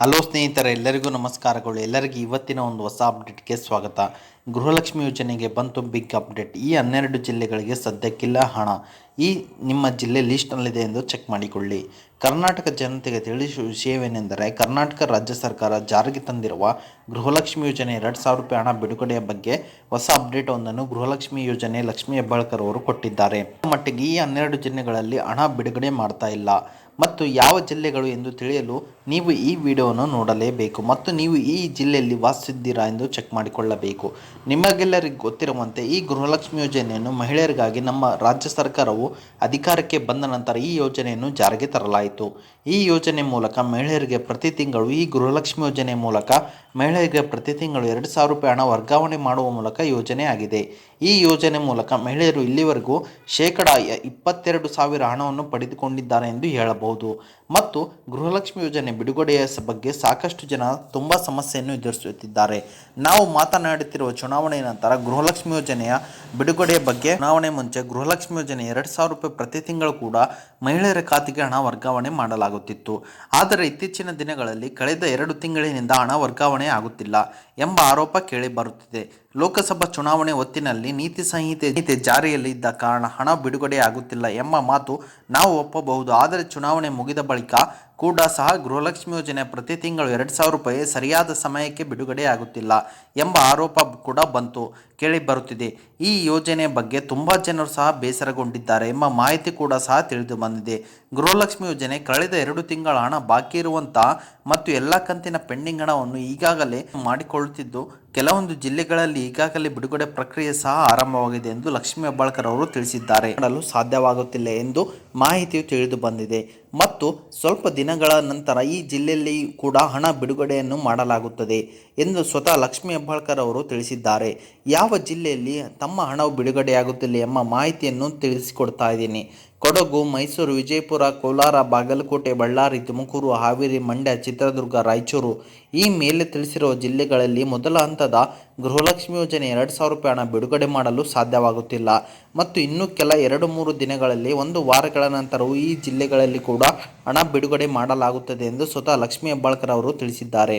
Hello ಸ್ನೇಹಿತರೆ, ಎಲ್ಲರಿಗೂ ನಮಸ್ಕಾರಗಳು. ಎಲ್ಲರಿಗೂ ಇವತ್ತಿನ ಒಂದು ಹೊಸ ಅಪ್ಡೇಟ್ಗೆ ಸ್ವಾಗತ. ಗೃಹಲಕ್ಷ್ಮಿ ಯೋಜನೆಗೆ ಬಂತು ಬಿಗ್ ಅಪ್ಡೇಟ್. ಈ ಹನ್ನೆರಡು ಜಿಲ್ಲೆಗಳಿಗೆ ಸದ್ಯಕ್ಕಿಲ್ಲ ಹಣ. ಈ ನಿಮ್ಮ ಜಿಲ್ಲೆ ಲಿಸ್ಟ್ನಲ್ಲಿದೆ ಎಂದು ಚೆಕ್ ಮಾಡಿಕೊಳ್ಳಿ. ಕರ್ನಾಟಕ ಜನತೆಗೆ ತಿಳಿಸುವ ವಿಷಯವೇನೆಂದರೆ, ಕರ್ನಾಟಕ ರಾಜ್ಯ ಸರ್ಕಾರ ಜಾರಿಗೆ ತಂದಿರುವ ಗೃಹಲಕ್ಷ್ಮಿ ಯೋಜನೆ ಎರಡು ಸಾವಿರ ರೂಪಾಯಿ ಹಣ ಬಿಡುಗಡೆಯ ಬಗ್ಗೆ ಹೊಸ ಅಪ್ಡೇಟ್ ಒಂದನ್ನು ಗೃಹಲಕ್ಷ್ಮಿ ಯೋಜನೆ ಲಕ್ಷ್ಮಿ ಹೆಬ್ಬಾಳ್ಕರ್ ಅವರು ಕೊಟ್ಟಿದ್ದಾರೆ. ಮಟ್ಟಿಗೆ ಈ ಹನ್ನೆರಡು ಜಿಲ್ಲೆಗಳಲ್ಲಿ ಹಣ ಬಿಡುಗಡೆ ಮಾಡ್ತಾ ಇಲ್ಲ. ಮತ್ತು ಯಾವ ಜಿಲ್ಲೆಗಳು ಎಂದು ತಿಳಿಯಲು ನೀವು ಈ ವಿಡಿಯೋವನ್ನು ನೋಡಲೇಬೇಕು ಮತ್ತು ನೀವು ಈ ಜಿಲ್ಲೆಯಲ್ಲಿ ವಾಸಿಸಿದ್ದೀರಾ ಎಂದು ಚೆಕ್ ಮಾಡಿಕೊಳ್ಳಬೇಕು. ನಿಮಗೆಲ್ಲರಿಗೂ ಗೊತ್ತಿರುವಂತೆ ಈ ಗೃಹಲಕ್ಷ್ಮಿ ಯೋಜನೆಯನ್ನು ಮಹಿಳೆಯರಿಗಾಗಿ ನಮ್ಮ ರಾಜ್ಯ ಸರ್ಕಾರವು ಅಧಿಕಾರಕ್ಕೆ ಬಂದ ನಂತರ ಈ ಯೋಜನೆಯನ್ನು ಜಾರಿಗೆ ತರಲಾಯಿತು. ಈ ಯೋಜನೆ ಮೂಲಕ ಮಹಿಳೆಯರಿಗೆ ಪ್ರತಿ ತಿಂಗಳು ಈ ಗೃಹಲಕ್ಷ್ಮಿ ಯೋಜನೆ ಮೂಲಕ ಮಹಿಳೆಯರಿಗೆ ಪ್ರತಿ ತಿಂಗಳು ಎರಡು ಸಾವಿರ ರೂಪಾಯಿ ಹಣ ವರ್ಗಾವಣೆ ಮಾಡುವ ಮೂಲಕ ಯೋಜನೆ ಆಗಿದೆ ಈ ಯೋಜನೆ ಮೂಲಕ ಮಹಿಳೆಯರು ಇಲ್ಲಿವರೆಗೂ ಶೇಕಡ ಇಪ್ಪತ್ತೆರಡು ಸಾವಿರ ಹಣವನ್ನು ಪಡೆದುಕೊಂಡಿದ್ದಾರೆ ಎಂದು ಹೇಳಬಹುದು. ಮತ್ತು ಗೃಹಲಕ್ಷ್ಮಿ ಯೋಜನೆ ಬಿಡುಗಡೆಯ ಬಗ್ಗೆ ಸಾಕಷ್ಟು ಜನ ತುಂಬ ಸಮಸ್ಯೆಯನ್ನು ಎದುರಿಸುತ್ತಿದ್ದಾರೆ. ನಾವು ಮಾತನಾಡುತ್ತಿರುವ ಚುನಾವಣೆ ನಂತರ ಗೃಹಲಕ್ಷ್ಮಿ ಯೋಜನೆಯ ಬಿಡುಗಡೆಯ ಬಗ್ಗೆ, ಚುನಾವಣೆ ಮುಂಚೆ ಗೃಹಲಕ್ಷ್ಮಿ ಯೋಜನೆ ಎರಡು ಸಾವಿರ ರೂಪಾಯಿ ಪ್ರತಿ ತಿಂಗಳು ಕೂಡ ಮಹಿಳೆಯರ ಖಾತೆಗೆ ಹಣ ವರ್ಗಾವಣೆ ಮಾಡಲಾಗುತ್ತಿತ್ತು. ಆದರೆ ಇತ್ತೀಚಿನ ದಿನಗಳಲ್ಲಿ ಕಳೆದ ಎರಡು ತಿಂಗಳಿನಿಂದ ಹಣ ವರ್ಗಾವಣೆ ಆಗುತ್ತಿಲ್ಲ ಎಂಬ ಆರೋಪ ಕೇಳಿ ಬರುತ್ತಿದೆ. ಲೋಕಸಭಾ ಚುನಾವಣೆ ಹೊತ್ತಿನಲ್ಲಿ ನೀತಿ ಸಂಹಿತೆ ಜಾರಿಯಲ್ಲಿ ಇದ್ದ ಕಾರಣ ಹಣ ಬಿಡುಗಡೆ ಆಗುತ್ತಿಲ್ಲ ಎಂಬ ಮಾತು ನಾವು ಒಪ್ಪಬಹುದು. ಆದರೆ ಚುನಾವಣೆ ಮುಗಿದ ಬಳಿಕ ಕೂಡ ಸಹ ಗೃಹಲಕ್ಷ್ಮಿ ಯೋಜನೆ ಪ್ರತಿ ತಿಂಗಳು ಎರಡು ಸಾವಿರ ರೂಪಾಯಿ ಸರಿಯಾದ ಸಮಯಕ್ಕೆ ಬಿಡುಗಡೆ ಆಗುತ್ತಿಲ್ಲ ಎಂಬ ಆರೋಪ ಕೂಡ ಬಂತು, ಕೇಳಿ ಬರುತ್ತಿದೆ. ಈ ಯೋಜನೆ ಬಗ್ಗೆ ತುಂಬ ಜನರು ಸಹ ಬೇಸರಗೊಂಡಿದ್ದಾರೆ ಎಂಬ ಮಾಹಿತಿ ಕೂಡ ಸಹ ತಿಳಿದು ಬಂದಿದೆ. ಗೃಹಲಕ್ಷ್ಮಿ ಯೋಜನೆ ಕಳೆದ ಎರಡು ತಿಂಗಳ ಹಣ ಬಾಕಿ ಇರುವಂತಹ ಮತ್ತು ಎಲ್ಲ ಕಂತಿನ ಪೆಂಡಿಂಗ್ ಹಣವನ್ನು ಈಗಾಗಲೇ ಮಾಡಿಕೊಳ್ಳುತ್ತಿದ್ದು ಕೆಲವೊಂದು ಜಿಲ್ಲೆಗಳಲ್ಲಿ ಈಗಾಗಲೇ ಬಿಡುಗಡೆ ಪ್ರಕ್ರಿಯೆ ಸಹ ಆರಂಭವಾಗಿದೆ ಎಂದು ಲಕ್ಷ್ಮೀ ಹೆಬ್ಬಾಳ್ಕರ್ ಅವರು ತಿಳಿಸಿದ್ದಾರೆ. ಮಾಡಲು ಸಾಧ್ಯವಾಗುತ್ತಿಲ್ಲ ಎಂದು ಮಾಹಿತಿಯು ತಿಳಿದು ಬಂದಿದೆ. ಮತ್ತು ಸ್ವಲ್ಪ ದಿನಗಳ ನಂತರ ಈ ಜಿಲ್ಲೆಯಲ್ಲಿ ಕೂಡ ಹಣ ಬಿಡುಗಡೆಯನ್ನು ಮಾಡಲಾಗುತ್ತದೆ ಎಂದು ಸ್ವತಃ ಲಕ್ಷ್ಮೀ ಹೆಬ್ಬಾಳ್ಕರ್ ಅವರು ತಿಳಿಸಿದ್ದಾರೆ. ಯಾವ ಜಿಲ್ಲೆಯಲ್ಲಿ ತಮ್ಮ ಹಣವು ಬಿಡುಗಡೆಯಾಗುತ್ತಿಲ್ಲ ಎಂಬ ಮಾಹಿತಿಯನ್ನು ತಿಳಿಸಿಕೊಡ್ತಾ ಇದ್ದೀನಿ. ಕೊಡಗು, ಮೈಸೂರು, ವಿಜಯಪುರ, ಕೋಲಾರ, ಬಾಗಲಕೋಟೆ, ಬಳ್ಳಾರಿ, ತುಮಕೂರು, ಹಾವೇರಿ, ಮಂಡ್ಯ, ಚಿತ್ರದುರ್ಗ, ರಾಯಚೂರು ಈ ಮೇಲೆ ತಿಳಿಸಿರುವ ಜಿಲ್ಲೆಗಳಲ್ಲಿ ಮೊದಲ ಹಂತದ ಗೃಹಲಕ್ಷ್ಮಿ ಯೋಜನೆ ಎರಡು ಸಾವಿರ ರೂಪಾಯಿ ಹಣ ಬಿಡುಗಡೆ ಮಾಡಲು ಸಾಧ್ಯವಾಗುತ್ತಿಲ್ಲ. ಮತ್ತು ಇನ್ನು ಕೆಲ ಎರಡು ಮೂರು ದಿನಗಳಲ್ಲಿ ಒಂದು ವಾರಗಳ ನಂತರವೂ ಈ ಜಿಲ್ಲೆಗಳಲ್ಲಿ ಕೂಡ ಹಣ ಬಿಡುಗಡೆ ಮಾಡಲಾಗುತ್ತದೆ ಎಂದು ಸ್ವತಃ ಲಕ್ಷ್ಮೀ ಹೆಬ್ಬಾಳ್ಕರ್ ಅವರು ತಿಳಿಸಿದ್ದಾರೆ.